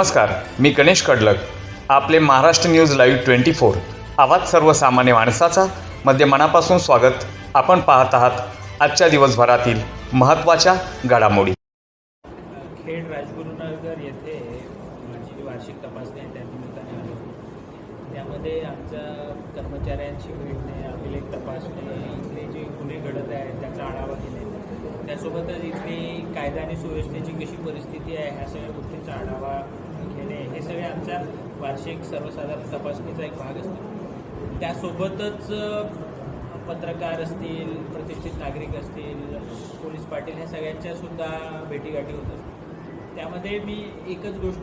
नमस्कार मी गणेश कडलक. आपले Maharashtra news live twenty four. आवाज सर्वसामान्य माणसाचा मध्ये मनापासून स्वागत. आपण पाहत आहात आजच्या दिवसभरातील महत्त्वाच्या घडामोडी. खेड राजगुरुनगर येथे माझी वार्षिक तपासणी आहे त्या निमित्ताने त्यामध्ये आमच्या कर्मचाऱ्यांची भेटणे अभिलेख तपासणे इथले जे गुन्हे घडत आहेत त्याचा आढावा घेणे त्यासोबतच इथली कायदा आणि सुव्यवस्थेची कशी परिस्थिती आहे ह्या सगळ्या गोष्टींचा आढावा घेणे हे सगळे आमच्या वार्षिक सर्वसाधारण तपासणीचा एक भाग असतो. त्यासोबतच पत्रकार असतील प्रतिष्ठित नागरिक असतील पोलीस पाटील ह्या सगळ्यांच्या सुद्धा भेटीगाठी होत असतात. त्यामध्ये मी एकच गोष्ट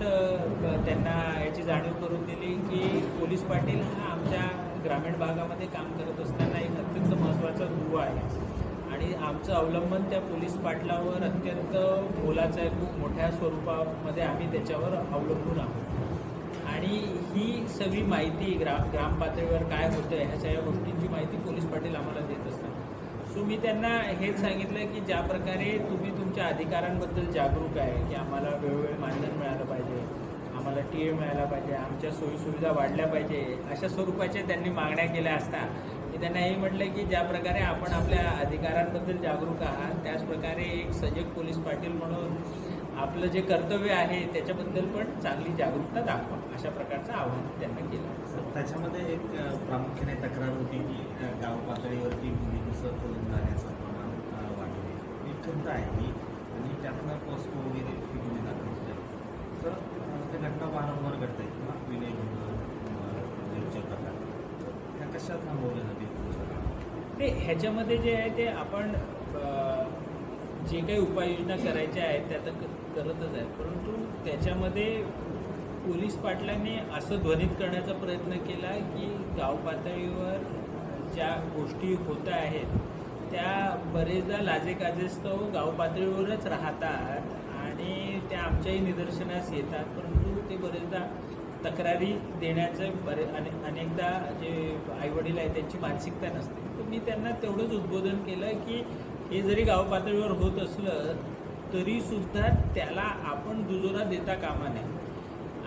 त्यांना याची जाणीव करून दिली की पोलीस पाटील हा आमच्या ग्रामीण भागामध्ये काम करत असताना एक अत्यंत महत्त्वाचा दुवा आहे. आणि आमचं अवलंबन त्या पोलीस पाटलावर अत्यंत मोलाचं आहे. खूप मोठ्या स्वरूपामध्ये आम्ही त्याच्यावर अवलंबून आहोत. आणि ही सगळी माहिती ग्रा ग्राम पातळीवर काय होतं ह्या सगळ्या गोष्टींची माहिती पोलीस पाटील आम्हाला देत असतात. सो मी त्यांना हेच सांगितलं की ज्या प्रकारे तुम्ही तुमच्या अधिकारांबद्दल जागरूक आहे की आम्हाला वेळोवेळी मानधन मिळालं पाहिजे आम्हाला टी ए मिळायला पाहिजे आमच्या सोयीसुविधा वाढल्या पाहिजे अशा स्वरूपाच्या त्यांनी मागण्या केल्या असता मी त्यांना हे म्हटलं की ज्या प्रकारे आपण आपल्या अधिकारांबद्दल जागरूक आहात त्याचप्रकारे एक सजग पोलीस पाटील म्हणून आपलं जे कर्तव्य आहे त्याच्याबद्दल पण चांगली जागरूकता दाखवा अशा प्रकारचं आव्हान त्यांना केलं. त्याच्यामध्ये एक प्रामुख्याने तक्रार होती की गाव पातळीवरती मुलीचं पळून जाण्याचं प्रमाण वाढले खंत आहे ही. आणि त्यातनं पॉस्को वगैरे गुन्हे दाखल तर त्या घटना वारंवार घडत आहेत किंवा विनय रेपचे प्रकार कशा थांबवलं ते ह्याच्यामध्ये जे आहे ते आपण जे काही उपाययोजना करायच्या आहेत त्या तर क- करतच आहेत. परंतु त्याच्यामध्ये पोलीस पाटलांनी असं ध्वनित करण्याचा प्रयत्न केला की गाव पातळीवर ज्या गोष्टी होत आहेत त्या बरेचदा लाजेकाजेस्तव हो गाव पातळीवरच राहतात आणि त्या आमच्याही निदर्शनास येतात. परंतु ते बरेचदा तक्रारी देण्याचं बरे अने अनेकदा जे आईवडील आहेत त्यांची मानसिकता नसते. तर मी त्यांना तेवढंच उद्बोधन केलं की हे जरी गाव पातळीवर होत असलं तरीसुद्धा त्याला आपण दुजोरा देता कामा नये.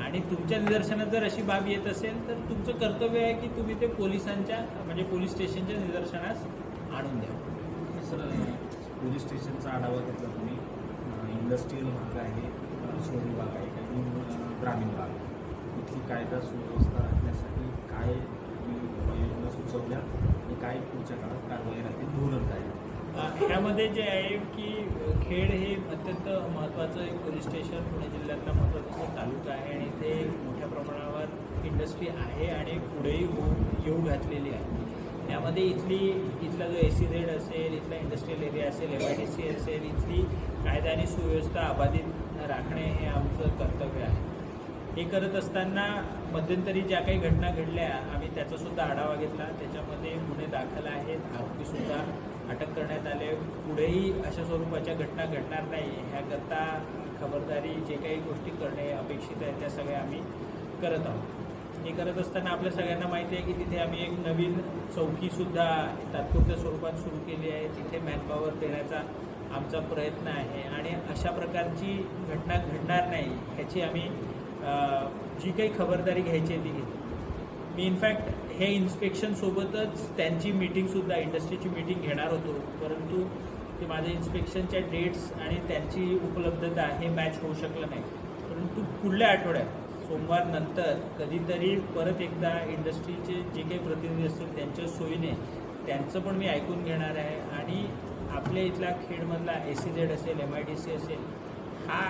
आणि तुमच्या निदर्शनात जर अशी बाब येत असेल तर तुमचं कर्तव्य आहे की तुम्ही ते पोलिसांच्या म्हणजे पोलीस स्टेशनच्या निदर्शनास आणून द्या. सर पोलीस स्टेशनचा आढावा घेतला तुम्ही. इंडस्ट्रीयल भाग आहे शहरी भाग आहे काही ग्रामीण भाग. आहे. कायदा सुव्यवस्था राखण्यासाठी काय उपाययोजना सुचवल्या आणि काय पुढच्या काळात कारवाई राहतील धोरण काय ह्यामध्ये जे आहे की खेड हे अत्यंत महत्त्वाचं एक पोलीस स्टेशन पुणे जिल्ह्यातला महत्त्वाचा तालुका आहे आणि इथे मोठ्या प्रमाणावर इंडस्ट्री आहे आणि पुढेही होऊ येऊ घातलेली आहे त्यामध्ये इथली इथला जो ए सी झेड असेल इथला इंडस्ट्रियल एरिया असेल एम आय डी सी असेल इथली कायदा आणि सुव्यवस्था अबाधित राखणे हे आमचं कर्तव्य आहे हे करत असताना मध्यंतरी ज्या काही घटना घडल्या आम्ही त्याचासुद्धा आढावा घेतला. त्याच्यामध्ये गुन्हे दाखल आहेत. आरोपीसुद्धा अटक करण्यात आले. पुढेही अशा स्वरूपाच्या घटना घडणार नाही ह्याकरता खबरदारी जे काही गोष्टी करणे अपेक्षित आहे त्या सगळ्या आम्ही करत आहोत. हे करत असताना आपल्या सगळ्यांना माहिती आहे की तिथे आम्ही एक नवीन चौकीसुद्धा तात्पुरत्या स्वरूपात सुरू केली आहे. तिथे मॅनपॉवर देण्याचा आमचा प्रयत्न आहे. आणि अशा प्रकारची घटना घडणार नाही ह्याची आम्ही जी काही खबरदारी घ्यायची आहे ती घेतली. मी इनफॅक्ट हे इन्स्पेक्शन सोबतच त्यांची मीटिंगसुद्धा इंडस्ट्रीची मीटिंग घेणार होतो. परंतु ते माझ्या इन्स्पेक्शनच्या डेट्स आणि त्यांची उपलब्धता हे मॅच होऊ शकलं नाही. परंतु पुढल्या आठवड्यात सोमवार नंतर कधीतरी परत एकदा इंडस्ट्रीचे जे काही प्रतिनिधी असतील त्यांच्या सोयीने त्यांचं पण मी ऐकून घेणार आहे. आणि आपल्या इथला खेडमधला ए सी झेड असेल एम आय डी सी असेल हा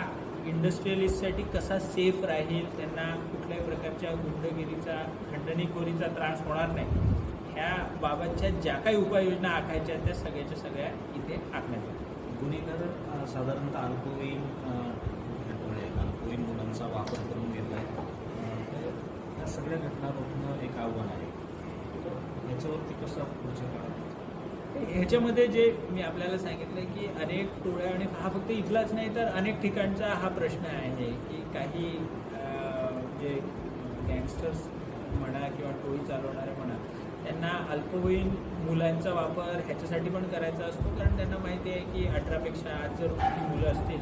इंडस्ट्रियलिस्टसाठी कसा सेफ राहील? त्यांना कुठल्याही प्रकारच्या गुंडगिरीचा खंडणीखोरीचा त्रास होणार नाही. ह्या बाबतच्या ज्या काही उपाययोजना आखायच्या त्या सगळ्याच्या सगळ्या इथे आखण्यात येतील गुन्हेगार साधारणतः अल्पवयीन अल्पवयीन मुलांचा वापर करून घेत आहे तर या सगळ्या घटना रोखणं एक आव्हान आहे. तर याच्यावरती कसं पुढच्या काळात ह्याच्यामध्ये जे मी आपल्याला सांगितलं की अनेक टोळ्या आणि हा फक्त इथलाच नाही तर अनेक ठिकाणचा हा प्रश्न आहे की काही जे गँगस्टर्स म्हणा किंवा टोळी चालवणारे म्हणा त्यांना अल्पवयीन मुलांचा वापर ह्याच्यासाठी पण करायचा असतो कारण त्यांना माहिती आहे की अठरापेक्षा आज जर ती मुलं असतील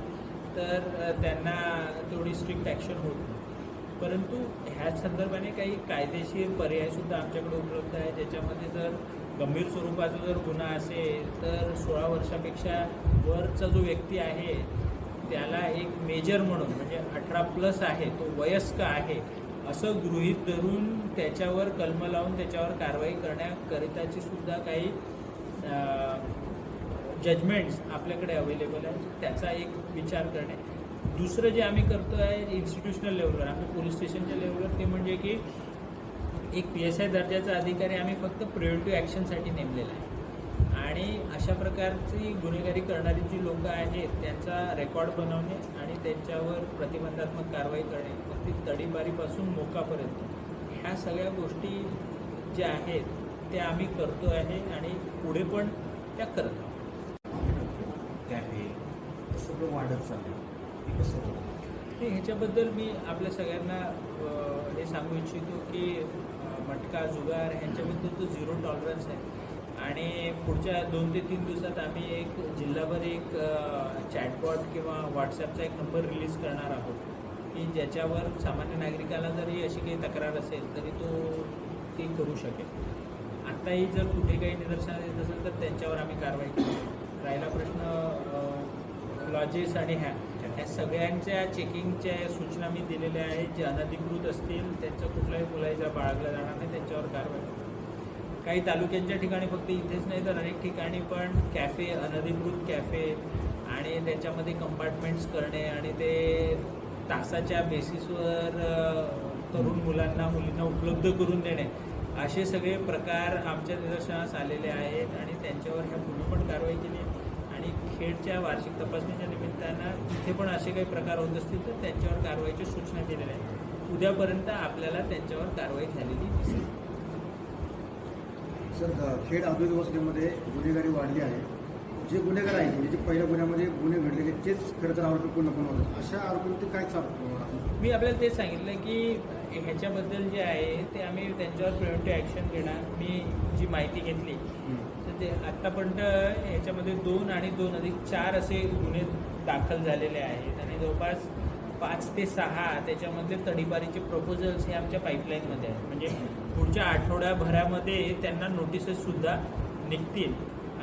तर त्यांना तेवढी स्ट्रिक्ट ॲक्शन होत नाही. परंतु ह्या संदर्भाने काही कायदेशीर पर्यायसुद्धा आमच्याकडे उपलब्ध आहे ज्याच्यामध्ये जर गंभीर स्वरूपाचा जर गुन्हा असेल तर सोळा वर्षापेक्षा वरचा जो व्यक्ती आहे त्याला एक मेजर म्हणून म्हणजे अठरा प्लस आहे तो वयस्क आहे असं गृहीत धरून त्याच्यावर कलम लावून त्याच्यावर कारवाई करण्याकरिताची सुद्धा काही जजमेंट्स आपल्याकडे अवेलेबल आहेत. त्याचा एक विचार करणे. दुसरं जे आम्ही करतो आहे इन्स्टिट्यूशनल लेवलवर आम्ही पोलीस स्टेशनच्या लेवलवर ते म्हणजे की एक पी एस आय दर्जाचा अधिकारी आम्ही फक्त प्रिव्हेंटिव्ह ॲक्शनसाठी नेमलेला आहे. आणि अशा प्रकारची गुन्हेगारी करणारी जी लोकं आहेत त्यांचा रेकॉर्ड बनवणे आणि त्यांच्यावर प्रतिबंधात्मक कारवाई करणे मग ती तडीबारीपासून मोकापर्यंत ह्या सगळ्या गोष्टी ज्या आहेत त्या आम्ही करतो आहे आणि पुढे पण त्या करत आहोत. हे सगळं वाढत चाललं कसं नाही ह्याच्याबद्दल मी आपल्या सगळ्यांना हे सांगू इच्छितो की मटका जुगार ह्यांच्याबद्दल तो झिरो टॉलरन्स आहे. आणि पुढच्या दोन ते तीन दिवसात आम्ही एक जिल्हाभर एक चॅटबॉट किंवा व्हॉट्सॲपचा एक नंबर रिलीज करणार आहोत. की ज्याच्यावर सामान्य नागरिकाला जरी अशी काही तक्रार असेल तरी तो ती करू शकेल. आत्ताही जर कुठे काही निदर्शनात येत असेल तर त्यांच्यावर आम्ही कारवाई करू राहिला प्रश्न लॉजेस आणि ह्या. ह्या सगळ्यांच्या चेकिंगच्या सूचना मी दिलेल्या आहेत. जे अनधिकृत असतील त्यांचा कुठलाही मुलाईचा बाळगला जाणार नाही त्यांच्यावर कारवाई काही तालुक्यांच्या ठिकाणी फक्त इथेच नाही तर अनेक ठिकाणी पण कॅफे अनधिकृत कॅफे आणि त्याच्यामध्ये कंपार्टमेंट्स करणे आणि ते तासाच्या बेसिसवर तरुण मुलांना मुलींना उपलब्ध करून देणे असे सगळे प्रकार आमच्या निदर्शनास आलेले आहेत आणि त्यांच्यावर ह्या पूर्वी पण कारवाई केली खेडच्या वार्षिक तपासणीच्या निमित्तानं तिथे पण असे काही प्रकार होत असतील तर त्यांच्यावर कारवाईच्या सूचना दिलेल्या आहेत. उद्यापर्यंत आपल्याला त्यांच्यावर कारवाई झालेली दिसेल. सर खेड औद्योगिक वसाहतीमध्ये गुन्हेगारी वाढली आहे. जे गुन्हेगार आहेत म्हणजे जे पहिल्या गुन्ह्यामध्ये गुन्हे घडलेले तेच खरं तर आरोपी कोण कोण होतात अशा आरोपींवरती काय चालू मी आपल्याला तेच सांगितलं की ह्याच्याबद्दल जे आहे ते आम्ही त्यांच्यावर प्रिव्हेंटिव्ह ॲक्शन घेणार. मी जी माहिती घेतली ते आत्तापर्यंत ह्याच्यामध्ये दोन आणि दोन अधिक चार असे गुन्हे दाखल झालेले आहेत. आणि जवळपास पाच ते सहा त्याच्यामधले तडीपारीचे प्रपोजल्स हे आमच्या पाईपलाईनमध्ये आहेत. म्हणजे पुढच्या आठवड्याभरामध्ये त्यांना नोटिसेससुद्धा निघतील.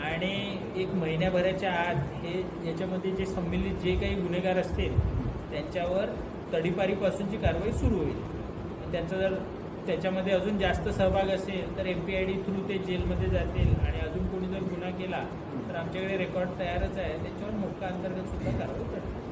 आणि एक महिन्याभराच्या आत हे याच्यामध्ये जे संमिलित जे काही गुन्हेगार असतील त्यांच्यावर तडीपारीपासूनची कारवाई सुरू होईल. त्यांचा जर त्याच्यामध्ये अजून जास्त सहभाग असेल तर M P I D through ते जेलमध्ये जातील आणि अजून कोणी जर गुन्हा केला तर आमच्याकडे रेकॉर्ड तयारच आहे. त्याच्यावर मोठा अंतर्गत सुद्धा कारवाई करतो